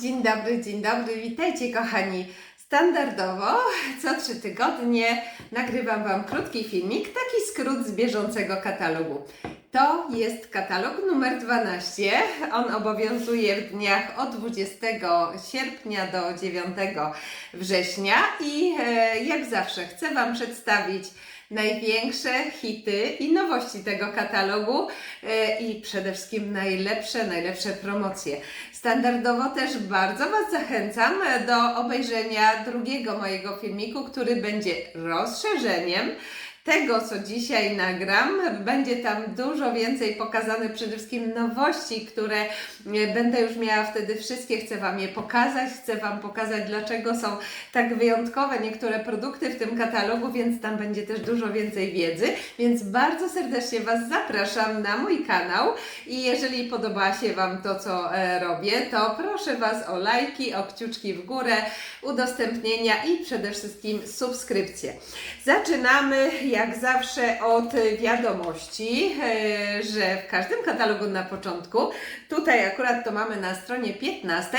Dzień dobry, dzień dobry, witajcie kochani. Standardowo co trzy tygodnie nagrywam Wam krótki filmik, taki skrót z bieżącego katalogu. To jest katalog numer 12. On obowiązuje w dniach od 20 sierpnia do 9 września i e, jak zawsze chcę Wam przedstawić największe hity i nowości tego katalogu e, i przede wszystkim najlepsze, najlepsze promocje. Standardowo też bardzo Was zachęcam do obejrzenia drugiego mojego filmiku, który będzie rozszerzeniem tego, co dzisiaj nagram. Będzie tam dużo więcej pokazane, przede wszystkim nowości, które e, będę już miała wtedy wszystkie. Chcę Wam je pokazać, chcę Wam pokazać, dlaczego są tak wyjątkowe niektóre produkty w tym katalogu, więc tam będzie też dużo więcej wiedzy. Więc bardzo serdecznie Was zapraszam na mój kanał i jeżeli podoba się Wam to, co e, robię, to proszę Was o lajki, o kciuczki w górę, udostępnienia i przede wszystkim subskrypcje. Zaczynamy jak zawsze od wiadomości, e, że w każdym katalogu na początku, tutaj akurat to mamy na stronie 15,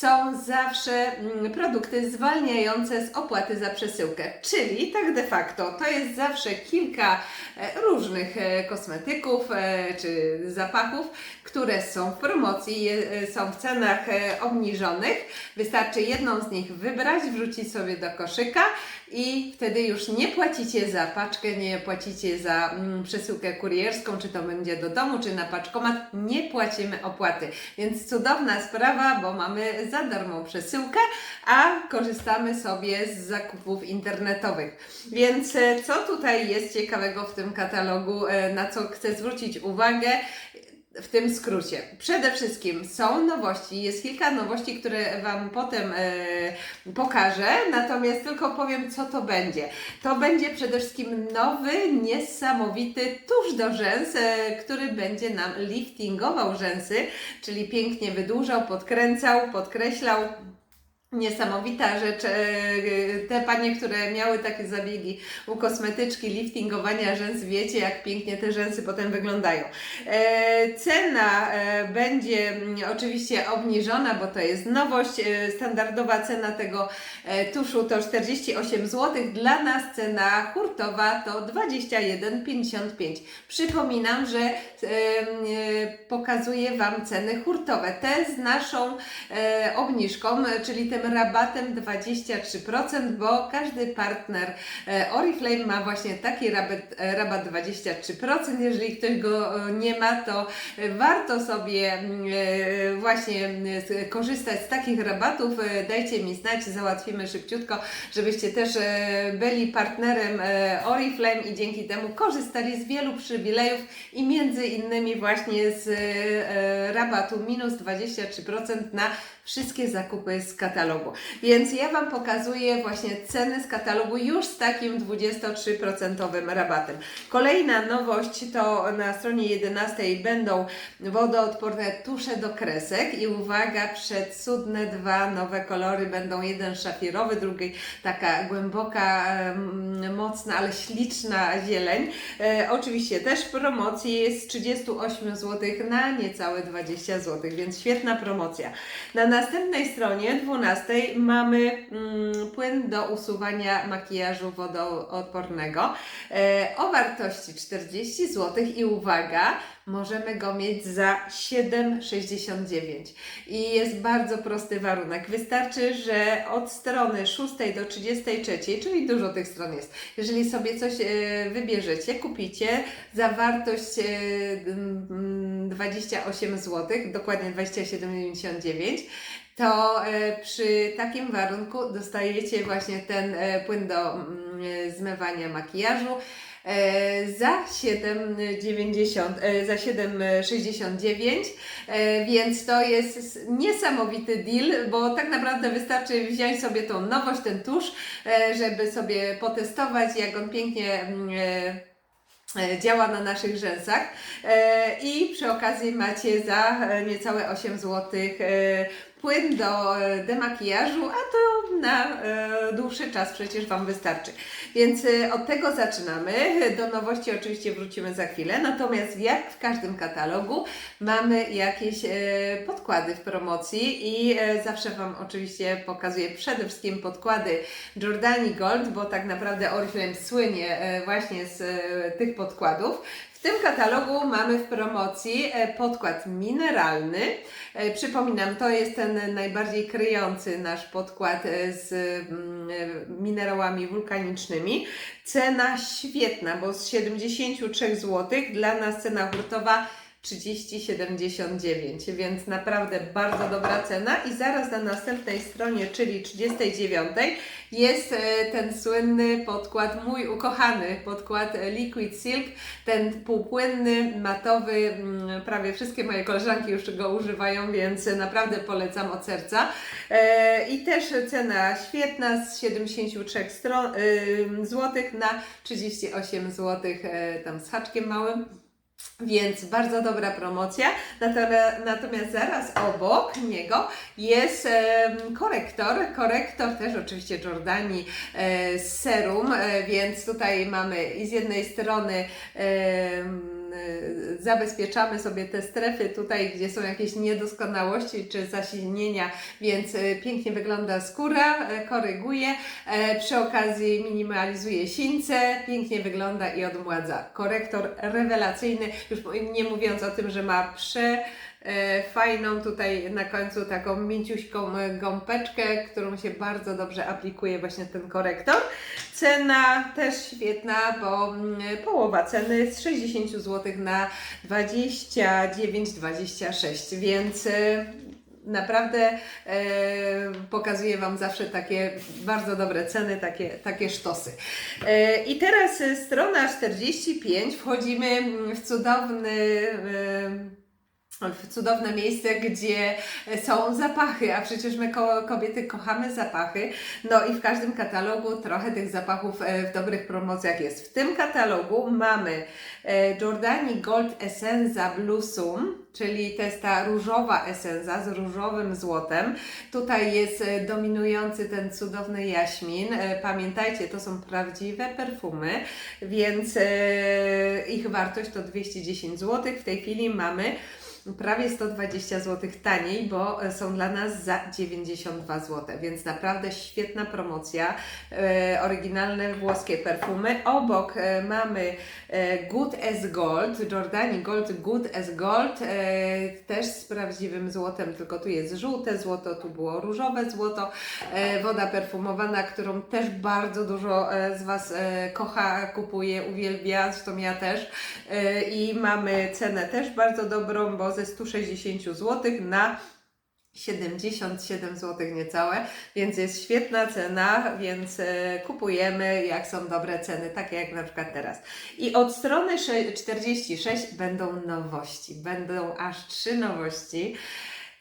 są zawsze mm, produkty zwalniające z opłaty za przesyłkę. Czyli tak de facto to jest zawsze kilka e, różnych e, kosmetyków e, czy zapachów, które są w promocji, są w cenach obniżonych. Wystarczy jedną z nich wybrać, wrzucić sobie do koszyka i wtedy już nie płacicie za paczkę, nie płacicie za mm, przesyłkę kurierską, czy to będzie do domu, czy na paczkomat, nie płacimy opłaty. Więc cudowna sprawa, bo mamy za darmo przesyłkę, a korzystamy sobie z zakupów internetowych. Więc e, co tutaj jest ciekawego w tym katalogu, e, na co chcę zwrócić uwagę? W tym skrócie. Przede wszystkim są nowości, jest kilka nowości, które Wam potem e, pokażę, natomiast tylko powiem, co to będzie. To będzie przede wszystkim nowy, niesamowity tusz do rzęs, e, który będzie nam liftingował rzęsy, czyli pięknie wydłużał, podkręcał, podkreślał. Niesamowita rzecz. E, Te panie, które miały takie zabiegi u kosmetyczki, liftingowania rzęs, wiecie jak pięknie te rzęsy potem wyglądają. E, Cena e, będzie mm, oczywiście obniżona, bo to jest nowość. Standardowa cena tego tuszu to 48 zł. Dla nas cena hurtowa to 21,55. Przypominam, że pokazuję Wam ceny hurtowe. Te z naszą obniżką, czyli tym rabatem 23%, bo każdy partner e, Oriflame ma właśnie taki rabat, e, rabat 23%. Jeżeli ktoś go e, nie ma, to warto sobie właśnie korzystać z takich rabatów. Dajcie mi znać, załatwimy szybciutko, żebyście też byli partnerem Oriflame i dzięki temu korzystali z wielu przywilejów i między innymi właśnie z rabatu minus 23% na wszystkie zakupy z katalogu. Więc ja Wam pokazuję właśnie ceny z katalogu już z takim 23% rabatem. Kolejna nowość to na stronie 11 będą wodoodporne tusze do kresek i uwaga, przecudne dwa nowe kolory będą jeden szafirowy, drugi taka głęboka, mocna, ale śliczna zieleń. E, oczywiście też w promocji jest z 38 zł na niecałe 20 zł, więc świetna promocja. Na następnej stronie 12 mamy mm, płyn do usuwania makijażu wodoodpornego e, o wartości 40 zł i uwaga, możemy go mieć za 7,69 i jest bardzo prosty warunek. Wystarczy, że od strony 6 do 33, czyli dużo tych stron jest, jeżeli sobie coś e, wybierzecie, kupicie za wartość e, mm, 28 zł, dokładnie 27,99, to e, przy takim warunku dostajecie właśnie ten e, płyn do mm, e, zmywania makijażu. Za 7,90, e, za 7,69, e, więc to jest niesamowity deal, bo tak naprawdę wystarczy wziąć sobie tą nowość, ten tusz, żeby sobie potestować, jak on pięknie mm, działa na naszych rzęsach. E, i przy okazji macie za e, niecałe 8 zł płyn do e, demakijażu, a to na e, dłuższy czas przecież Wam wystarczy. Więc e, od tego zaczynamy. Do nowości oczywiście wrócimy za chwilę, natomiast jak w każdym katalogu mamy jakieś podkłady w promocji i zawsze Wam oczywiście pokazuję przede wszystkim podkłady Jordani Gold, bo tak naprawdę Oriflame słynie właśnie z tych podkładów. W tym katalogu mamy w promocji e, podkład mineralny. E, Przypominam, to jest ten najbardziej kryjący nasz podkład e, z mm, minerałami wulkanicznymi. Cena świetna, bo z 73 zł dla nas cena hurtowa 30,79, więc naprawdę bardzo dobra cena i zaraz na następnej stronie, czyli 39 jest e, ten słynny podkład, mój ukochany podkład e, Liquid Silk, ten półpłynny, matowy, mm, prawie wszystkie moje koleżanki już go używają, więc naprawdę polecam od serca. E, I też cena świetna z 73 stron, y, złotych na 38 zł tam z haczkiem małym. Więc bardzo dobra promocja. Nato- Natomiast zaraz obok niego jest korektor. Korektor też oczywiście Jordani e, z serum, e, więc tutaj mamy i z jednej strony e, zabezpieczamy sobie te strefy tutaj, gdzie są jakieś niedoskonałości czy zasilnienia, więc e, pięknie wygląda skóra, e, koryguje, e, przy okazji minimalizuje sińce, pięknie wygląda i odmładza. Korektor rewelacyjny, już nie mówiąc o tym, że ma prze fajną tutaj na końcu taką mięciuśką e, gąbeczkę, którą się bardzo dobrze aplikuje właśnie ten korektor. Cena też świetna, bo mm, połowa ceny z 60 zł na 29,26, więc e, naprawdę e, pokazuję Wam zawsze takie bardzo dobre ceny, takie, takie sztosy. E, I teraz e, strona 45, wchodzimy w cudowny e, cudowne miejsce, gdzie są zapachy, a przecież my ko- kobiety kochamy zapachy. No i w każdym katalogu trochę tych zapachów e, w dobrych promocjach jest. W tym katalogu mamy e, Jordani Gold Essenza Blue Sum, czyli to jest ta różowa esenza z różowym złotem. Tutaj jest e, dominujący ten cudowny jaśmin. E, Pamiętajcie, to są prawdziwe perfumy, więc e, ich wartość to 210 zł. W tej chwili mamy prawie 120 zł taniej, bo e, są dla nas za 92 zł, więc naprawdę świetna promocja. E, oryginalne włoskie perfumy. Obok e, mamy e, Good as Gold, Jordani Gold Good as Gold, e, też z prawdziwym złotem, tylko tu jest żółte złoto, tu było różowe złoto. E, woda perfumowana, którą też bardzo dużo e, z Was e, kocha, kupuje, uwielbia, zresztą ja też. E, I mamy cenę też bardzo dobrą, bo ze 160 zł na 77 zł niecałe, więc jest świetna cena, więc e, kupujemy jak są dobre ceny, takie jak na przykład teraz. I od strony sze- 46 będą nowości, będą aż trzy nowości.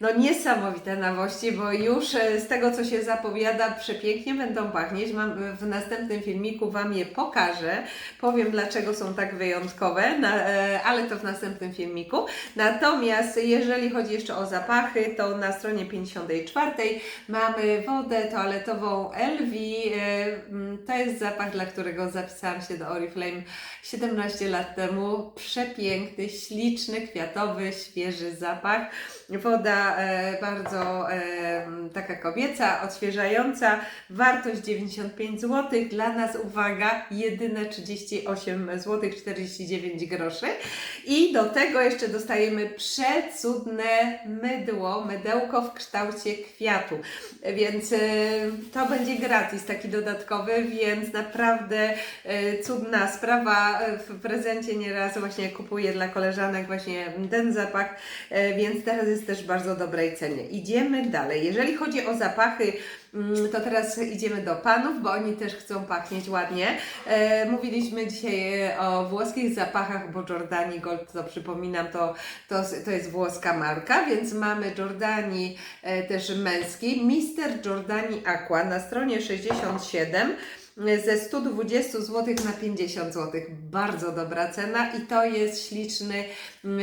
No niesamowite nowości, bo już e, z tego co się zapowiada przepięknie będą pachnieć. Mam w następnym filmiku Wam je pokażę. Powiem dlaczego są tak wyjątkowe, na, e, ale to w następnym filmiku. Natomiast jeżeli chodzi jeszcze o zapachy, to na stronie 54 mamy wodę toaletową LV. e, mm, To jest zapach, dla którego zapisałam się do Oriflame 17 lat temu. Przepiękny, śliczny, kwiatowy, świeży zapach. Woda e, bardzo e, taka kobieca, odświeżająca. Wartość 95 zł. Dla nas, uwaga, jedyne 38 zł 49 groszy. I do tego jeszcze dostajemy przecudne mydło, mydełko w kształcie kwiatu. Więc e, to będzie gratis, taki dodatkowy, więc naprawdę cudna sprawa. W prezencie nieraz właśnie kupuję dla koleżanek właśnie ten zapach, więc teraz jest też w bardzo dobrej cenie. Idziemy dalej. Jeżeli chodzi o zapachy, mm, to teraz idziemy do panów, bo oni też chcą pachnieć ładnie. E, mówiliśmy dzisiaj o włoskich zapachach, bo Giordani Gold, to przypominam, to, to, to jest włoska marka, więc mamy Giordani e, też męski, Mister Giordani Aqua na stronie 67. ze 120 zł na 50 zł. Bardzo dobra cena i to jest śliczny mm,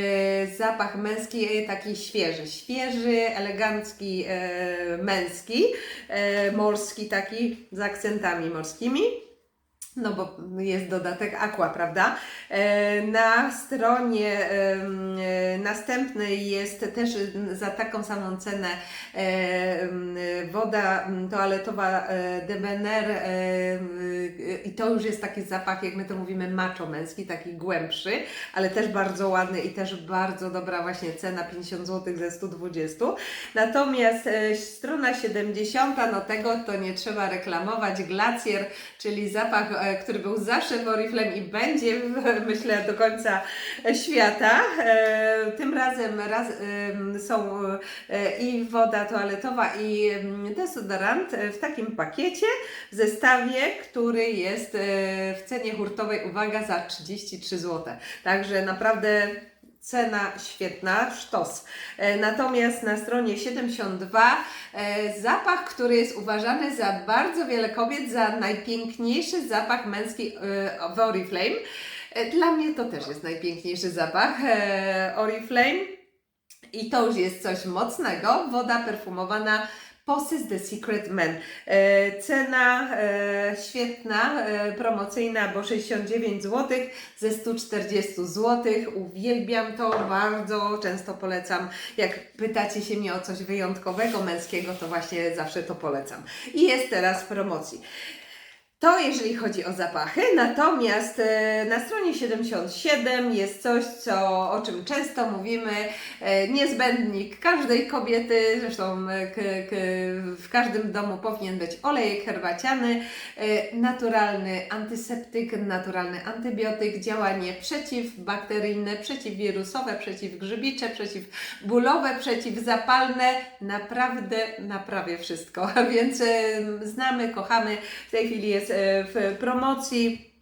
zapach męski, e, taki świeży. Świeży, elegancki, e, męski, e, morski taki z akcentami morskimi. No bo jest dodatek aqua, prawda? E, Na stronie e, następnej jest też za taką samą cenę e, woda toaletowa Debener i to już jest taki zapach, jak my to mówimy, macho męski, taki głębszy, ale też bardzo ładny i też bardzo dobra właśnie cena, 50 zł ze 120. Natomiast strona 70, no tego to nie trzeba reklamować, Glacier, czyli zapach, który był zawsze w Oriflame i będzie, myślę, do końca świata. E, Tym razem raz, są e, i woda toaletowa i e, w takim pakiecie, w zestawie, który jest e, w cenie hurtowej, uwaga, za 33 zł. Także naprawdę cena świetna, sztos. E, Natomiast na stronie 72 e, zapach, który jest uważany za bardzo wiele kobiet za najpiękniejszy zapach męski e, w Oriflame. Dla mnie to też jest najpiękniejszy zapach Oriflame. I to już jest coś mocnego. Woda perfumowana Possess The Secret Man. E, cena e, świetna, e, promocyjna, bo 69 zł ze 140 zł. Uwielbiam to, bardzo często polecam. Jak pytacie się mnie o coś wyjątkowego, męskiego, to właśnie zawsze to polecam. I jest teraz w promocji. To jeżeli chodzi o zapachy, natomiast e, na stronie 77 jest coś, co, o czym często mówimy, e, niezbędnik każdej kobiety, zresztą e, w każdym domu powinien być olejek herbaciany, naturalny antyseptyk, naturalny antybiotyk, działanie przeciwbakteryjne, przeciwwirusowe, przeciwgrzybicze, przeciwbólowe, przeciwzapalne, naprawdę naprawia wszystko, więc znamy, kochamy, w tej chwili jest e, w promocji.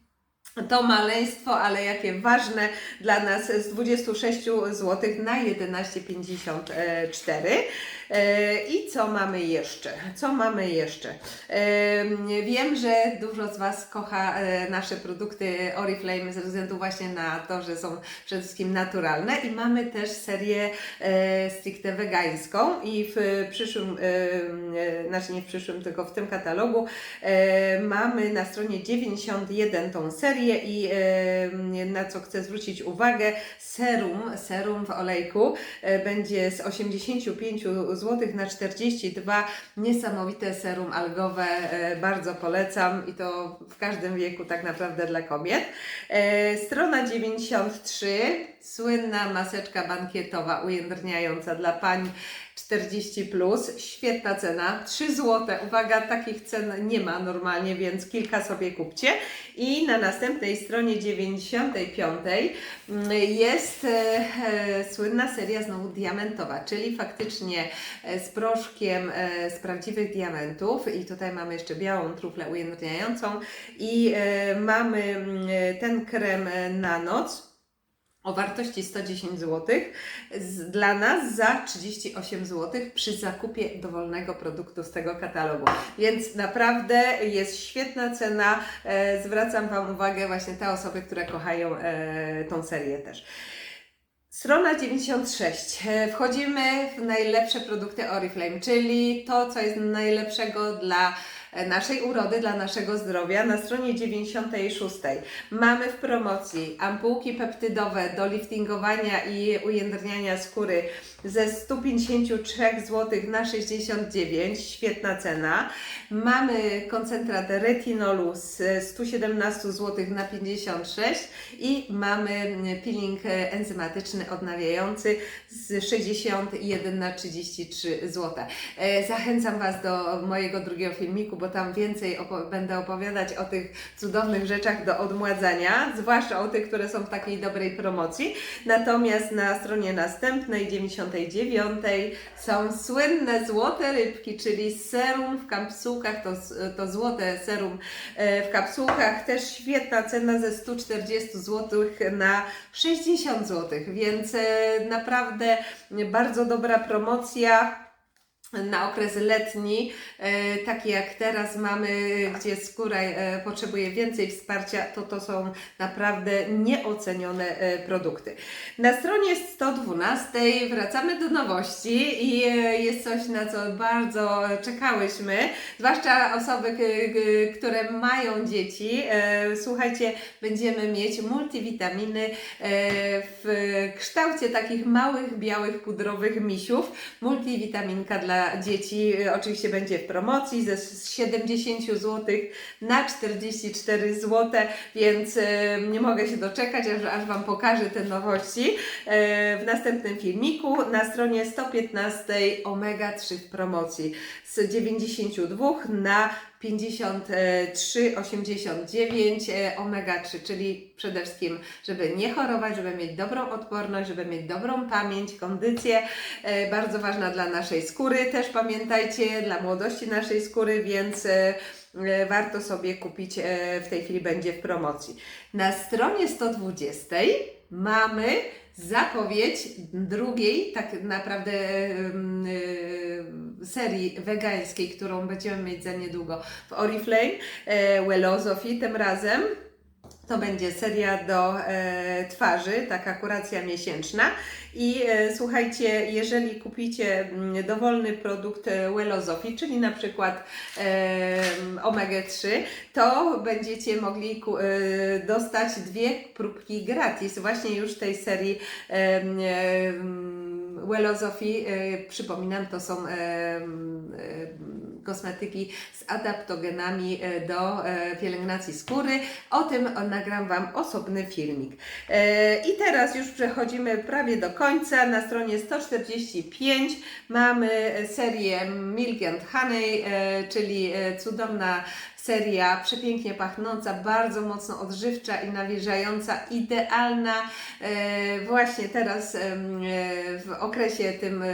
To maleństwo, ale jakie ważne dla nas z 26 zł na 11,54. E, I co mamy jeszcze? Co mamy jeszcze? E, Wiem, że dużo z Was kocha e, nasze produkty Oriflame ze względu właśnie na to, że są przede wszystkim naturalne i mamy też serię stricte wegańską i w przyszłym, znaczy nie w przyszłym, tylko w tym katalogu mamy na stronie 91 tą serię i na co chcę zwrócić uwagę, serum, serum w olejku będzie z 85 zł na 42. Niesamowite serum algowe, e, bardzo polecam i to w każdym wieku tak naprawdę dla kobiet. E, Strona 93, słynna maseczka bankietowa ujędrniająca dla pań 40 plus, świetna cena, 3 zł. Uwaga, takich cen nie ma normalnie, więc kilka sobie kupcie. I na następnej stronie 95 mm, jest e, e, słynna seria znowu diamentowa, czyli faktycznie e, z proszkiem z prawdziwych diamentów. I tutaj mamy jeszcze białą truflę ujędrniającą i mamy mm, ten krem na noc o wartości 110 zł dla nas za 38 zł przy zakupie dowolnego produktu z tego katalogu. Więc naprawdę jest świetna cena. E, zwracam Wam uwagę właśnie te osoby, które kochają e, tą serię też. Strona 96. E, Wchodzimy w najlepsze produkty Oriflame, czyli to, co jest najlepszego dla naszej urody, dla naszego zdrowia. Na stronie 96 mamy w promocji ampułki peptydowe do liftingowania i ujędrniania skóry ze 153 zł na 69, świetna cena. Mamy koncentrat retinolu z 117 zł na 56 i mamy peeling enzymatyczny odnawiający z 61 na 33 zł. E, Zachęcam Was do mojego drugiego filmiku, bo tam więcej opo- będę opowiadać o tych cudownych rzeczach do odmładzania, zwłaszcza o tych, które są w takiej dobrej promocji. Natomiast na stronie następnej, 99, są słynne złote rybki, czyli serum w kapsułkach, to, to złote serum e, w kapsułkach, też świetna cena ze 140 zł na 60 zł, więc e, naprawdę bardzo dobra promocja. Na okres letni, e, taki jak teraz mamy, gdzie skóra e, potrzebuje więcej wsparcia, to to są naprawdę nieocenione e, produkty. Na stronie 112 wracamy do nowości i jest coś, na co bardzo czekałyśmy, zwłaszcza osoby, które mają dzieci. Słuchajcie, będziemy mieć multivitaminy w kształcie takich małych, białych, pudrowych misiów. Multivitaminka dla dzieci e, oczywiście będzie w promocji ze z 70 zł na 44 zł, więc e, nie mogę się doczekać, aż, aż Wam pokażę te nowości e, w następnym filmiku. Na stronie 115 Omega 3 w promocji z 92 na 53,89 e, omega 3, czyli przede wszystkim, żeby nie chorować, żeby mieć dobrą odporność, żeby mieć dobrą pamięć, kondycję, e, bardzo ważna dla naszej skóry, też pamiętajcie, dla młodości naszej skóry, więc e, warto sobie kupić, e, w tej chwili będzie w promocji. Na stronie 120 mamy zapowiedź drugiej, tak naprawdę e, serii wegańskiej, którą będziemy mieć za niedługo w Oriflame, e, Wellosophy tym razem. To będzie seria do e, twarzy, taka kuracja miesięczna. I e, słuchajcie, jeżeli kupicie mm, dowolny produkt e, Wellosophy, czyli na przykład e, omega 3, to będziecie mogli dostać dwie próbki gratis właśnie już tej serii Wellosophy. E, przypominam, to są e, e, kosmetyki z adaptogenami do pielęgnacji skóry. O tym nagram Wam osobny filmik. I teraz już przechodzimy prawie do końca. Na stronie 145 mamy serię Milk and Honey, czyli cudowna seria, przepięknie pachnąca, bardzo mocno odżywcza i nawilżająca, idealna e, właśnie teraz e, w okresie tym e,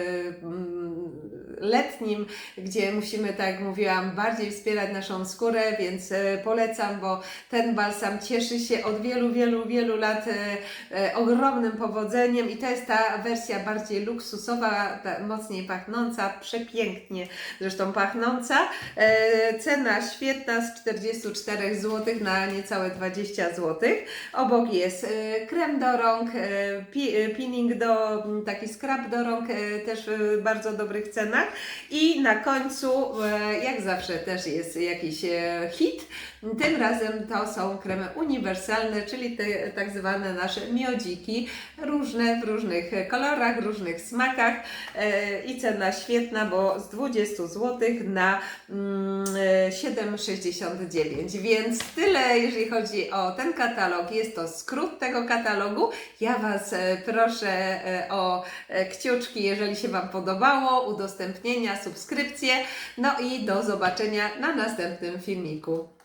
letnim, gdzie musimy, tak jak mówiłam, bardziej wspierać naszą skórę, więc e, polecam, bo ten balsam cieszy się od wielu, wielu, wielu lat e, e, ogromnym powodzeniem i to jest ta wersja bardziej luksusowa, mocniej pachnąca, przepięknie zresztą pachnąca. Cena świetna z 44 zł na niecałe 20 zł. Obok jest krem do rąk, pi, peeling do, taki scrub do rąk, też w bardzo dobrych cenach. I na końcu, e, jak zawsze też jest jakiś e, hit. Tym razem to są kremy uniwersalne, czyli te tak zwane nasze miodziki, różne w różnych kolorach, różnych smakach e, i cena świetna, bo z 20 zł na mm, e, 7,69. Więc tyle, jeżeli chodzi o ten katalog. Jest to skrót tego katalogu. Ja Was proszę o kciuczki, jeżeli się Wam podobało, udostępnienia, subskrypcje. No i do zobaczenia na następnym filmiku.